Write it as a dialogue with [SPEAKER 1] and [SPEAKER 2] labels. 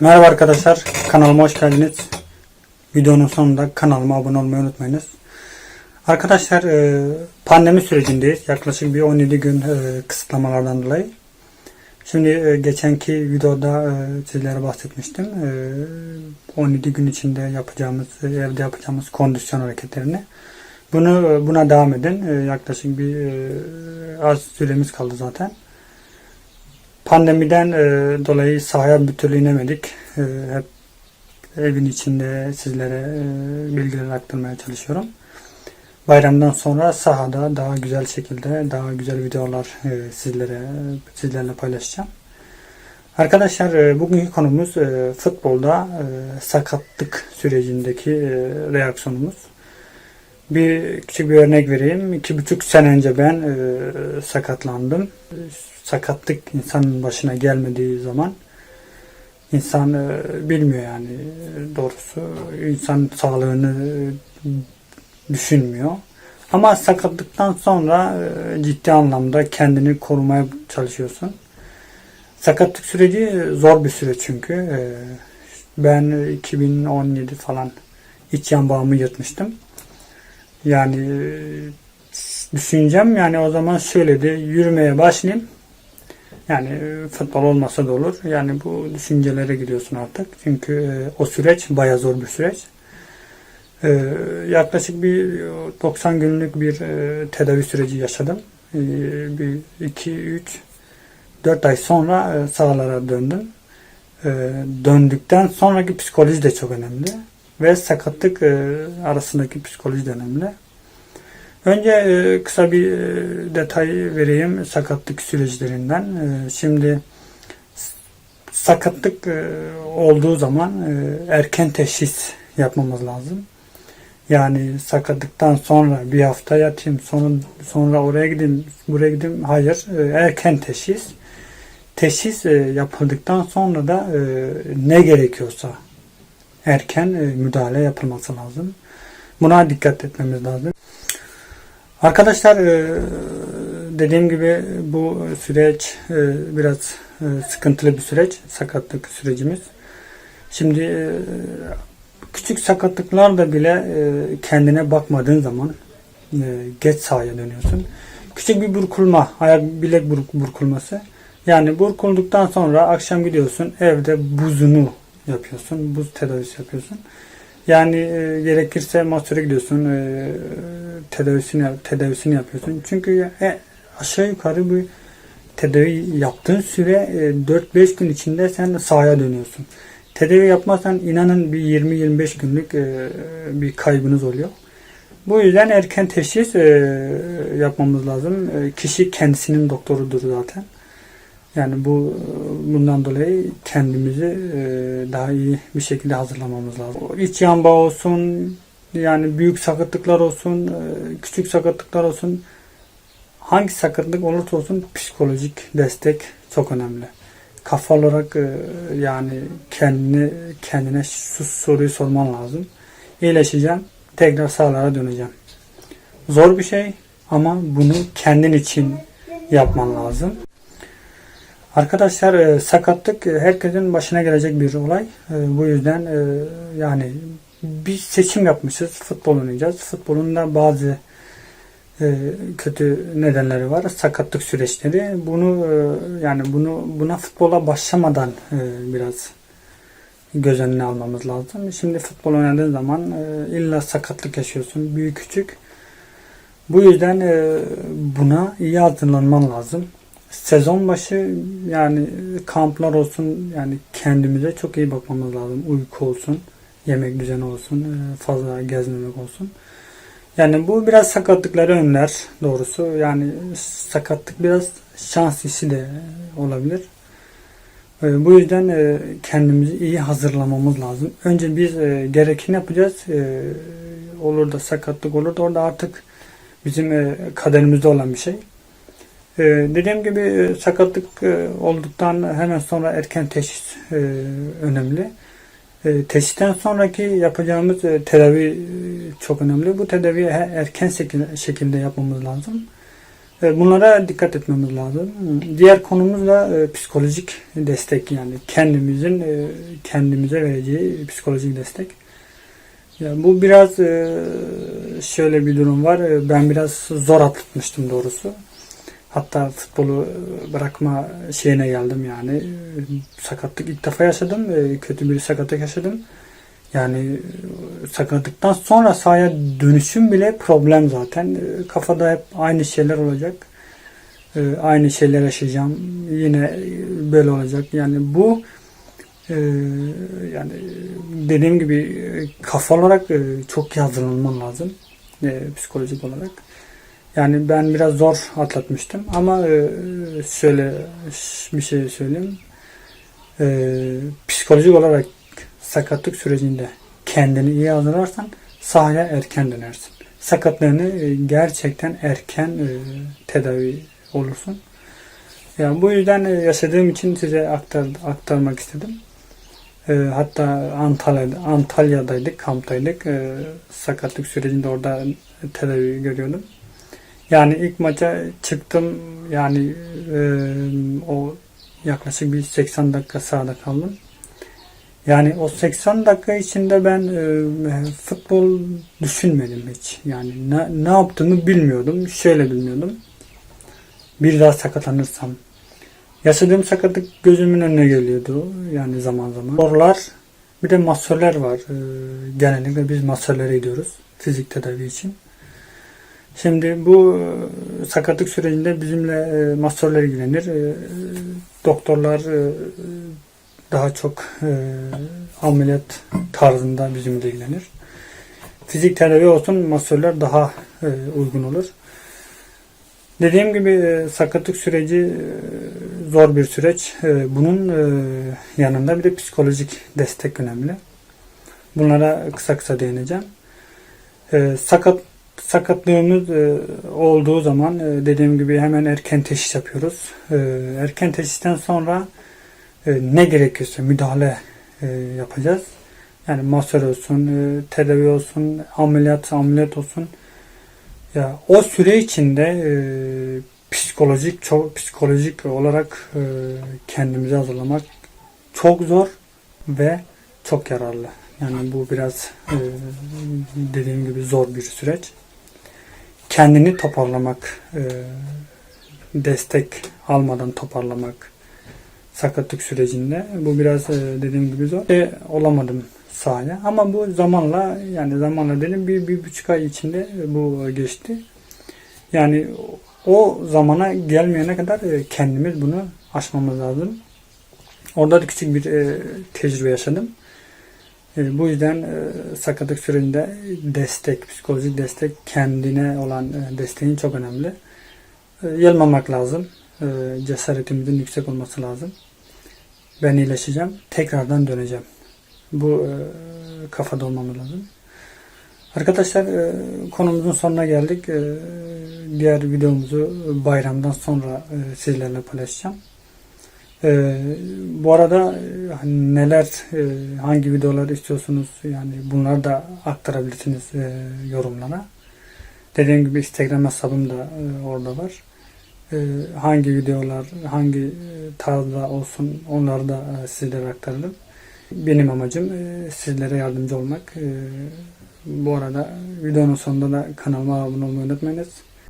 [SPEAKER 1] Merhaba arkadaşlar, kanalıma hoş geldiniz. Videonun sonunda kanalıma abone olmayı unutmayınız. Arkadaşlar e, pandemi sürecindeyiz. Yaklaşık bir 17 gün e, kısıtlamalardan dolayı. Şimdi e, geçenki videoda sizlere bahsetmiştim. E, 17 gün içinde yapacağımız, evde yapacağımız kondisyon hareketlerini. Bunu buna devam edin. Yaklaşık bir az süremiz kaldı zaten. Pandemiden e, dolayı sahaya bir türlü inemedik. E, hep evin içinde sizlere e, bilgiler aktarmaya çalışıyorum. Bayramdan sonra sahada daha güzel şekilde daha güzel videolar e, sizlere sizlerle paylaşacağım. Arkadaşlar e, bugünkü konumuz e, futbolda e, sakatlık sürecindeki e, reaksiyonumuz. Bir küçük bir örnek vereyim. İki buçuk sene önce ben e, sakatlandım. E, Sakatlık insanın başına gelmediği zaman insan e, bilmiyor yani e, doğrusu. İnsan sağlığını e, düşünmüyor. Ama sakatlıktan sonra e, ciddi anlamda kendini korumaya çalışıyorsun. Sakatlık süreci zor bir süreç çünkü. E, Ben 2017 falan iç yan bağımı yırtmıştım. Yani e, düşüncem yani o zaman şöyledi. Yürümeye başlayayım. Yani e, futbol olmasa da olur. Yani bu düşüncelere gidiyorsun artık. Çünkü e, o süreç baya zor bir süreç. Yaklaşık bir 90 günlük bir tedavi süreci yaşadım. Bir 2 3 4 ay sonra e, sahalara döndüm. Döndükten sonraki psikoloji de çok önemli ve sakatlık e, arasındaki psikoloji de önemli. Önce e, kısa bir e, detay vereyim sakatlık süreçlerinden. Şimdi sakatlık olduğu zaman erken teşhis yapmamız lazım. Yani sakatlıktan sonra bir hafta yatayım, sonra, sonra oraya gideyim, buraya gideyim. Hayır, erken teşhis. Teşhis yapıldıktan sonra da ne gerekiyorsa erken e, müdahale yapılması lazım. Buna dikkat etmemiz lazım. Arkadaşlar e, dediğim gibi bu süreç e, biraz sıkıntılı bir süreç. Sakatlık sürecimiz. Şimdi küçük sakatlıklarda bile kendine bakmadığın zaman geç sahaya dönüyorsun. Küçük bir burkulma, ayak bilek burk- burkulması. Yani burkulduktan sonra akşam gidiyorsun evde buzunu yapıyorsun. Buz tedavisi yapıyorsun. Yani e, gerekirse masöre gidiyorsun. E, tedavisini tedavisini yapıyorsun. Çünkü e, aşağı yukarı bir tedavi yaptığın süre e, 4-5 gün içinde sen sahaya dönüyorsun. Tedavi yapmazsan inanın bir 20-25 günlük e, bir kaybınız oluyor. Bu yüzden erken teşhis e, yapmamız lazım. E, kişi kendisinin doktorudur zaten. Yani bu bundan dolayı kendimizi e, daha iyi bir şekilde hazırlamamız lazım. İç yan bağ olsun, yani büyük sakatlıklar olsun, e, küçük sakatlıklar olsun, hangi sakatlık olursa olsun psikolojik destek çok önemli. Kafa olarak e, yani kendini kendine şu soruyu sorman lazım. İyileşeceğim, tekrar sağlara döneceğim. Zor bir şey ama bunu kendin için yapman lazım. Arkadaşlar e, sakatlık e, herkesin başına gelecek bir olay. E, bu yüzden yani bir seçim yapmışız. Futbol oynayacağız. Futbolun da bazı kötü nedenleri var. Sakatlık süreçleri. Bunu yani bunu buna futbola başlamadan biraz göz önüne almamız lazım. Şimdi futbol oynadığın zaman illa sakatlık yaşıyorsun. Büyük küçük. Bu yüzden buna iyi hazırlanman lazım. Sezon başı yani kamplar olsun yani kendimize çok iyi bakmamız lazım. Uyku olsun, yemek düzeni olsun, e, fazla gezmemek olsun. Yani bu biraz sakatlıkları önler doğrusu. Yani sakatlık biraz şans işi de olabilir. E, Bu yüzden e, kendimizi iyi hazırlamamız lazım. Önce biz gerekeni yapacağız. Olur da sakatlık olur da orada artık bizim kaderimizde olan bir şey. Ee, dediğim gibi e, sakatlık e, olduktan hemen sonra erken teşhis e, önemli. E, teşhisten sonraki yapacağımız tedavi çok önemli. Bu tedaviyi erken şekilde, yapmamız lazım. Bunlara dikkat etmemiz lazım. Diğer konumuz da psikolojik destek yani kendimizin kendimize vereceği psikolojik destek. Ya bu biraz şöyle bir durum var. Ben biraz zor atlatmıştım doğrusu. Hatta futbolu bırakma şeyine geldim yani. Sakatlık ilk defa yaşadım. Kötü bir sakatlık yaşadım. Yani sakatlıktan sonra sahaya dönüşüm bile problem zaten. Kafada hep aynı şeyler olacak. E, Aynı şeyler yaşayacağım. Yine böyle olacak. Yani bu e, yani dediğim gibi kafa olarak e, çok iyi hazırlanman lazım. E, Psikolojik olarak. Yani ben biraz zor atlatmıştım ama e, şöyle bir şey söyleyeyim. E, psikolojik olarak sakatlık sürecinde kendini iyi hazırlarsan sahaya erken dönersin. Sakatlığını e, gerçekten erken e, tedavi olursun. Yani bu yüzden e, yaşadığım için size aktar, aktarmak istedim. E, hatta Antalya'da, Antalya'daydık, kamptaydık. E, sakatlık sürecinde orada tedavi görüyordum. Yani ilk maça çıktım. Yani e, o yaklaşık bir 80 dakika sahada kaldım. Yani o 80 dakika içinde ben e, futbol düşünmedim hiç. Yani ne, ne yaptığımı bilmiyordum. Şöyle bilmiyordum. Bir daha sakatlanırsam. Yaşadığım sakatlık gözümün önüne geliyordu. Yani zaman zaman. Oralar bir de masörler var. E, genellikle biz masörlere gidiyoruz. Fizik tedavi için. Şimdi bu e, sakatlık sürecinde bizimle e, masörler ilgilenir. E, doktorlar daha çok ameliyat tarzında bizimle ilgilenir. Fizik tedavi olsun masörler daha uygun olur. Dediğim gibi sakatlık süreci zor bir süreç. Bunun yanında bir de psikolojik destek önemli. Bunlara kısa kısa değineceğim. Sakat sakatlığımız e, olduğu zaman e, dediğim gibi hemen erken teşhis yapıyoruz. E, erken teşhisten sonra ne gerekiyorsa müdahale yapacağız. Yani masör olsun, tedavi olsun, ameliyat ameliyat olsun. Ya o süre içinde psikolojik çok psikolojik olarak kendimizi hazırlamak çok zor ve çok yararlı. Yani bu biraz dediğim gibi zor bir süreç. Kendini toparlamak, e, destek almadan toparlamak sakatlık sürecinde. Bu biraz e, dediğim gibi zor. E, olamadım sahaya. Ama bu zamanla yani zamanla dedim bir, bir buçuk ay içinde bu geçti. Yani o zamana gelmeyene kadar e, kendimiz bunu aşmamız lazım. Orada da küçük bir e, tecrübe yaşadım. E, bu yüzden e, sakatlık sürecinde destek, psikolojik destek kendine olan e, desteğin çok önemli. Yılmamak lazım. Cesaretimizin yüksek olması lazım. Ben iyileşeceğim. Tekrardan döneceğim. Bu e, kafada olmamız lazım. Arkadaşlar konumuzun sonuna geldik. Diğer videomuzu bayramdan sonra sizlerle paylaşacağım. E, bu arada hani neler, e, hangi videolar istiyorsunuz yani bunları da aktarabilirsiniz e, yorumlara. Dediğim gibi Instagram hesabım da e, orada var. E, hangi videolar, hangi e, tarzda olsun onları da e, sizlere aktarırım. Benim amacım e, sizlere yardımcı olmak. E, bu arada videonun sonunda da kanalıma abone olmayı unutmayınız.